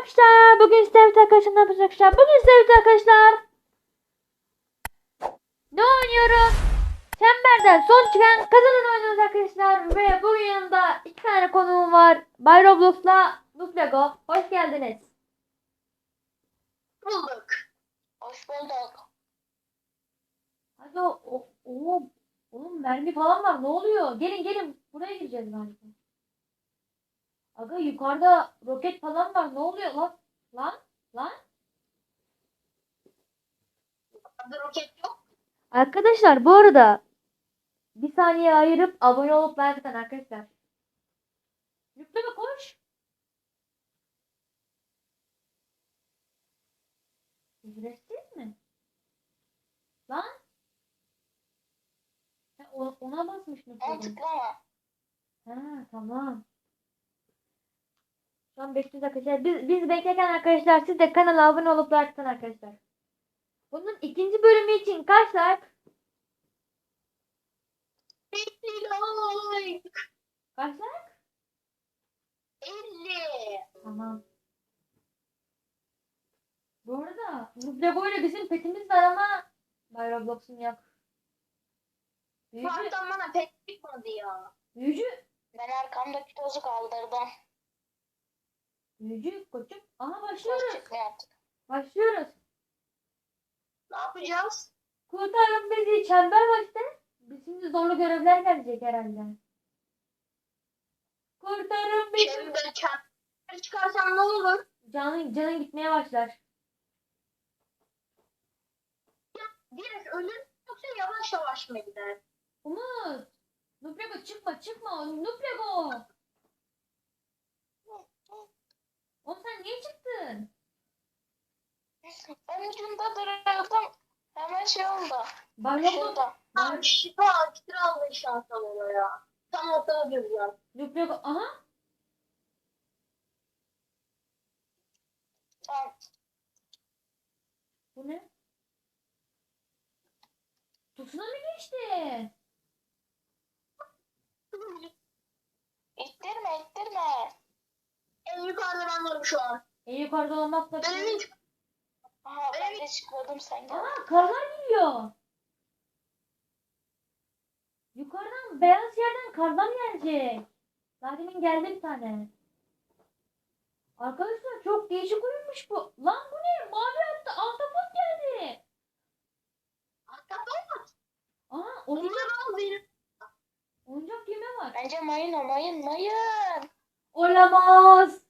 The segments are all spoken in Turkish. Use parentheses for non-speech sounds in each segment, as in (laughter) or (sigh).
arkadaşlar. Bugün Stevit arkadaşlar ne yapacağız arkadaşlar? Bugün Stevit arkadaşlar. Ne oynuyoruz? Çemberden son çıkan kazanan oynuyoruz arkadaşlar. Ve bugün yanımda iki tane konuğum var. Bay Roblox'la Nuplego. Hoş geldiniz. bulduk. Hoş bulduk. Hadi o, o, o, oğlum mermi falan var. Ne oluyor? Gelin gelin. Buraya gireceğiz galiba. Aga yukarıda roket falan var. Ne oluyor lan? Lan? Lan? Adı roket yok. Arkadaşlar bu arada bir saniye ayırıp abone olup like atın arkadaşlar. Yükleme koş. Ücretsiz mi? Lan? Ha, ona basmış mı? Onu tıklama. Ha tamam. Şu an bekliyoruz arkadaşlar. Biz, biz beklerken arkadaşlar siz de kanala abone olup like atın arkadaşlar. Bunun ikinci bölümü için kaç like? Elli Kaç like? Elli. Tamam. Bu arada Lego ile bizim petimiz var ama Bay Roblox'un yok. Büyücü, Pardon bana pek çıkmadı ya. büyücü, Ben arkamdaki tozu kaldırdım. Büyücü koçum. Aha başlıyoruz. Başlıyoruz. Ne yapacağız? Kurtarın bizi çember var işte. Biz şimdi zorlu görevler gelecek herhalde. Kurtarın bizi. Şimdi ben çember çıkarsam ne olur? Canın, canın gitmeye başlar. Direkt ölür yoksa yavaş yavaş mı gider? Umut. Nuplego çıkma çıkma. Nuplego. Oğlum sen niye çıktın? Ben ucunda duruyordum. Hemen şey oldu. Roblox. Şurada. Abi şifa ekstra aldı şansım ona ya. Tam ortada duracağım. Nuplego. Aha. Tamam. Bu ne? Tuzuna mı geçti? Yukarıda ben varım şu an. En yukarıda olmakla. Ben en Aha ben de çıkmadım sen gel. Aa karlar geliyor. Yukarıdan beyaz yerden karlar gelecek. Zaten geldi bir tane. Arkadaşlar çok değişik oyunmuş bu. Lan bu ne? Mavi attı. Ahtapot geldi. Ahtapot. Aha oyuncak, Oyuncak al oyuncak yeme var. Bence mayın o mayın mayın. Olamaz.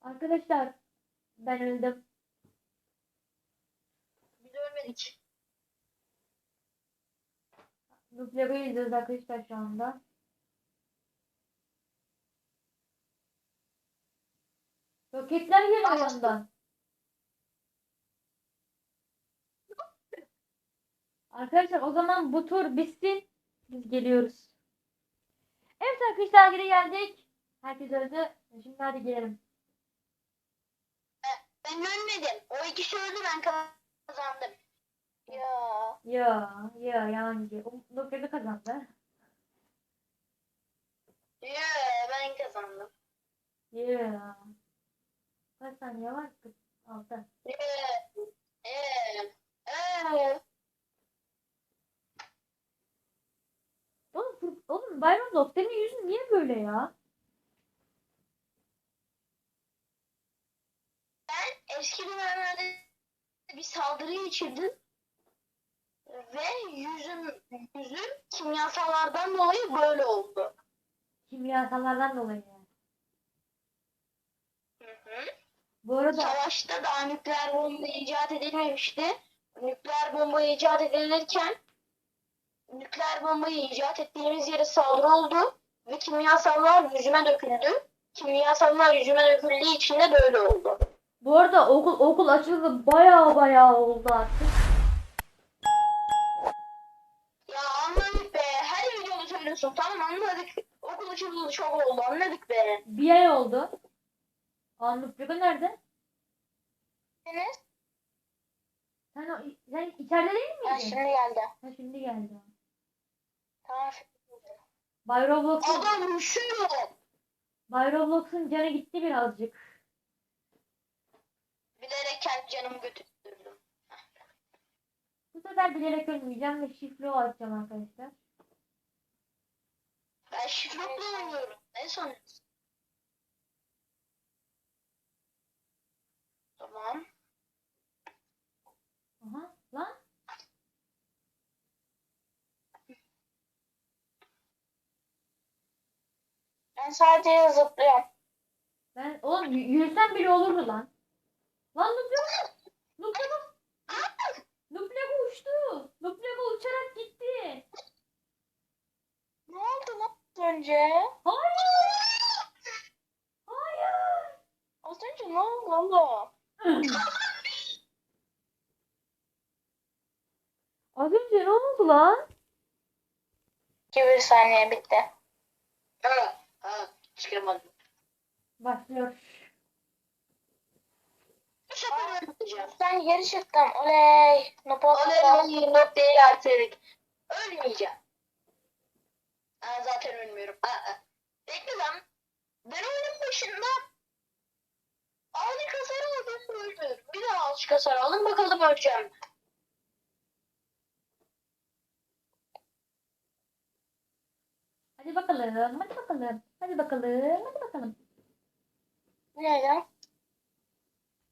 Arkadaşlar ben öldüm. Biz ölmedik. Nublego'yu izliyoruz arkadaşlar şu anda. Roketler geliyor yandan. Arkadaşlar o zaman bu tur bitsin. Biz geliyoruz. Evet arkadaşlar geri geldik. Herkes öldü. Şimdi hadi gelelim. Ben ölmedim. O ikisi öldü ben kazandım. Ya. Ya ya yani. O Nublego kazandı. Ya ben kazandım. Ya. Kaç saniye var? 46. Ya. Eee. Eee. Oğlum, Fur- oğlum Byron Dog senin yüzün niye böyle ya? Ben eski dönemlerde bir saldırı geçirdim. Ve yüzüm, yüzüm kimyasallardan dolayı böyle oldu. Kimyasallardan dolayı. Hı hı. Bu arada Savaşta daha nükleer bomba icat edilmemişti. Nükleer bomba icat edilirken nükleer bombayı icat ettiğimiz yere saldırı oldu ve kimyasallar yüzüme döküldü. Kimyasallar yüzüme döküldüğü için de böyle oldu. bu arada okul okul açıldı baya baya oldu artık. Ya anladık be. Her videoda söylüyorsun. Tamam anladık. Okul açıldı çok oldu. Anladık be. Bir ay oldu. Anlık Bego nerede? Enes? Sen, sen içeride değil miydin? şimdi geldi. Ha şimdi geldi. Bay Roblox'un Adam üşüyor. Bay Roblox'un canı gitti birazcık. Bilerek kendi canımı götürdüm. Bu sefer bilerek ölmeyeceğim ve şifre açacağım arkadaşlar. Ben şifrokla oynuyorum. Ne sanıyorsun? Tamam. Aha lan. Ben sadece zıplıyorum. Ben oğlum y- yürüsem bile olurdu lan. Lan Nuplego. Nuplego. Nuplego uçtu. Nuplego uçarak gitti. Ne oldu lan az önce? Hayır. Hayır. Az önce ne oldu oğlum? (clears throat) Az önce ne oldu lan? 2 saniye bitti. Ha, çıkamadım. Başlıyor. Bu sefer ölmeyeceğim. Ben geri çıktım. Oley. Oley. Not değil artık. Ölmeyeceğim. Ben zaten ölmüyorum. Aa, bekle lan. Ben oyunun başında azıcık hasar aldım öldüm. Bir daha azıcık hasar aldım bakalım öleceğim. Hadi bakalım. Hadi bakalım. Hadi bakalım. Hadi bakalım. Bu ne lan?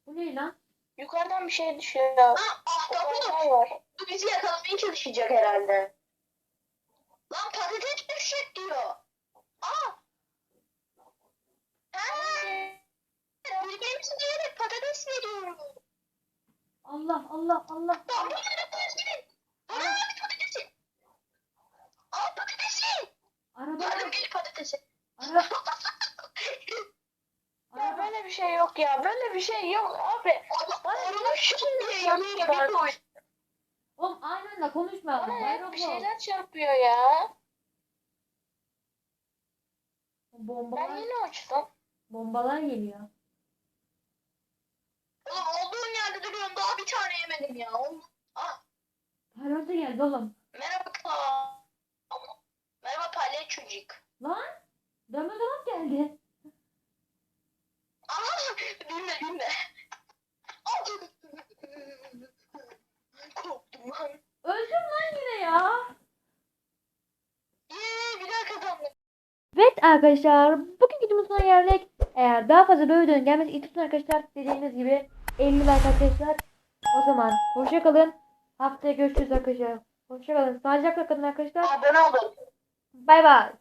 Bu ne lan? Yukarıdan bir şey düşüyor. Aa, ahtapot. var. Bu bizi yakalamaya çalışacak herhalde. Lan patates düşecek diyor. Aa. Ha. Birbirimizi diyerek patates veriyoruz. Allah Allah Allah. Lan bu ne patatesi? Bu ne abi patatesi? Al patatesi. Araba Yardım gel patatesi. Ara, Ya araba. böyle bir şey yok ya. Böyle bir şey yok abi. Bana yanıyor bir oyun. Oğlum aynı anda konuşmayalım. Bana hep bir şeyler çarpıyor ya. Ben Bombalar, yine uçtum. bombalar geliyor. Oğlum olduğum yerde duruyorum daha bir tane yemedim ya. Ah, Parası geldi oğlum. merhaba. Merhaba palyaço çocuk. Lan. Dönme dolap geldi. Aha! Gülme gülme. Korktum lan. Öldüm lan yine ya. Evet arkadaşlar bugün videomuzun yerlik eğer daha fazla böyle videonun gelmesi istiyorsanız arkadaşlar dediğimiz gibi 50 like arkadaşlar. O zaman hoşçakalın. Haftaya görüşürüz arkadaşlar. Hoşçakalın. Sağlıcakla kalın arkadaşlar. Abone olun. Bay bay.